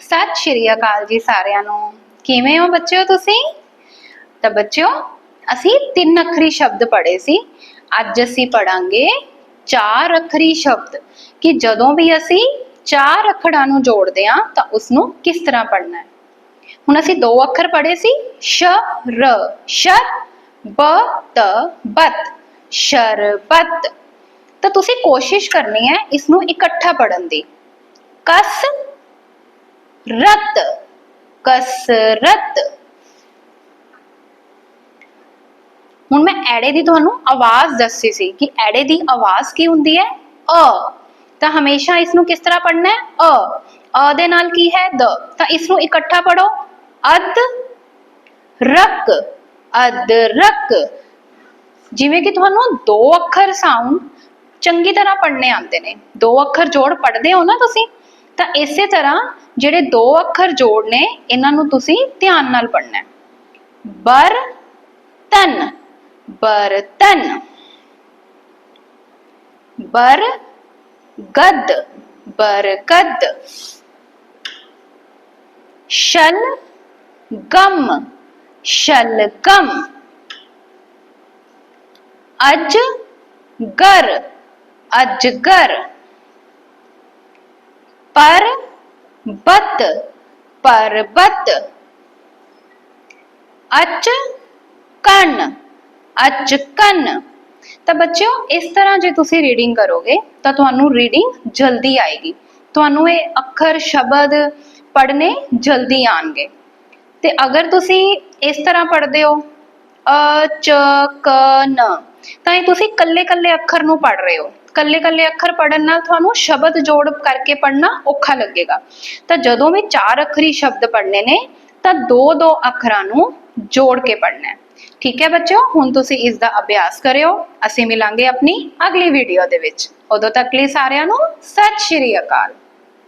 ਸਤਿ ਸ਼੍ਰੀ ਅਕਾਲ ਜੀ ਸਾਰਿਆਂ ਨੂੰ। ਕਿਵੇਂ ਹੋ ਬੱਚਿਓ ਤੁਸੀਂ? ਤਾਂ ਬੱਚਿਓ, ਅਸੀਂ ਤਿੰਨ ਅੱਖਰੀ ਸ਼ਬਦ ਪੜ੍ਹੇ ਸੀ। ਅੱਜ ਅਸੀਂ ਪੜਾਂਗੇ ਚਾਰ ਅੱਖਰੀ ਸ਼ਬਦ। ਕਿ ਜਦੋਂ ਵੀ ਅਸੀਂ ਚਾਰ ਅੱਖਰਾਂ ਨੂੰ ਜੋੜਦੇ ਹਾਂ, ਤਾਂ ਉਸ ਨੂੰ ਕਿਸ ਤਰ੍ਹਾਂ ਪੜ੍ਹਨਾ ਹੈ? ਹੁਣ ਅਸੀਂ ਦੋ ਅੱਖਰ ਪੜ੍ਹੇ ਸੀ। ਸ਼, ਰ। ਸ਼ਰ ਬ, ਤ, ਬਤ। ਸ਼ਰਬਤ। ਤਾਂ ਤੁਸੀਂ ਕੋਸ਼ਿਸ਼ ਕਰਨੀ ਹੈ ਇਸ ਨੂੰ ਇਕੱਠਾ ਪੜਨ ਦੀ। ਕਸ ਰਤ ਕਸਰਤ ਹੁਣ ਮੈਂ ਐੜੇ ਦੀ ਤੁਹਾਨੂੰ ਆਵਾਜ਼ ਦੱਸੀ ਸੀ ਕਿ ਐੜੇ ਦੀ ਆਵਾਜ਼ ਕੀ ਹੁੰਦੀ ਹੈ ਅ ਤਾਂ ਹਮੇਸ਼ਾ ਇਸ ਨੂੰ ਕਿਸ ਤਰ੍ਹਾਂ ਪੜ੍ਹਨਾ ਹੈ ਅ ਅ ਦੇ ਨਾਲ ਕੀ ਹੈ ਦ ਤਾਂ ਇਸ ਨੂੰ ਇਕੱਠਾ ਪੜੋ ਅਦ ਰਕ ਅਦਰਕ ਜਿਵੇਂ ਕਿ ਤੁਹਾਨੂੰ ਦੋ ਅੱਖਰ ਸਾਊਂਡ ਚੰਗੀ ਤਰ੍ਹਾਂ ਪੜ੍ਹਨੇ ਆਉਂਦੇ ਨੇ ਦੋ ਅੱਖਰ ਜੋੜ ਪੜ੍ਹਦੇ ਹੋ ਨਾ ਤੁਸੀਂ ਤਾਂ ਇਸੇ ਤਰ੍ਹਾਂ ਜਿਹੜੇ ਦੋ ਅੱਖਰ ਜੋੜ ਨੇ, ਇਹਨਾਂ ਨੂੰ ਤੁਸੀਂ ਧਿਆਨ ਨਾਲ ਪੜ੍ਹਨਾ ਹੈ। ਬਰਤਨ ਬਰਤਨ। ਬਰ ਗਦ ਬਰਗਦ। ਸ਼ਲ ਗਮ ਸ਼ਲਗਮ। ਅਜ ਗਰ ਅਜਗਰ। ਪਰ ਬਤ ਪਰਬਤ ਅਚਕਨ ਤਾਂ ਬੱਚਿਓ, ਇਸ ਤਰ੍ਹਾਂ ਜੇ ਤੁਸੀਂ ਰੀਡਿੰਗ ਕਰੋਗੇ, ਤਾਂ ਤੁਹਾਨੂੰ ਰੀਡਿੰਗ ਜਲਦੀ ਆਏਗੀ। ਤੁਹਾਨੂੰ ਇਹ ਅੱਖਰ, ਸ਼ਬਦ ਪੜ੍ਹਨੇ ਜਲਦੀ ਆਣਗੇ ਤੇ ਅਗਰ ਤੁਸੀਂ ਇਸ ਤਰ੍ਹਾਂ ਪੜ੍ਹਦੇ ਹੋ ਅ ਕ ਤਾਂ ਇਹ ਤੁਸੀਂ ਕੱਲੇ ਕੱਲੇ ਅੱਖਰ ਨੂੰ ਪੜ੍ਹ ਰਹੇ ਹੋ। ਕੱਲੇ ਕੱਲੇ ਅੱਖਰ ਪੜਨ ਨਾਲ ਤੁਹਾਨੂੰ ਸ਼ਬਦ ਜੋੜ ਕਰਕੇ ਪੜਨਾ ਔਖਾ ਲੱਗੇਗਾ। ਤਾਂ ਜਦੋਂ ਵੀ ਚਾਰ ਅੱਖਰੀ ਸ਼ਬਦ ਪੜਨੇ ਨੇ, ਤਾਂ ਦੋ ਦੋ ਅੱਖਰਾਂ ਨੂੰ ਜੋੜ ਕੇ ਪੜਨਾ ਹੈ। ਠੀਕ ਹੈ ਬੱਚਿਓ, ਹੁਣ ਤੁਸੀਂ ਇਸ ਦਾ ਅਭਿਆਸ ਕਰਿਓ। ਅਸੀਂ ਮਿਲਾਂਗੇ ਆਪਣੀ ਅਗਲੀ ਵੀਡੀਓ ਦੇ ਵਿੱਚ। ਉਦੋਂ ਤੱਕ ਲਈ ਸਾਰਿਆਂ ਨੂੰ ਸਤਿ ਸ਼੍ਰੀ ਅਕਾਲ।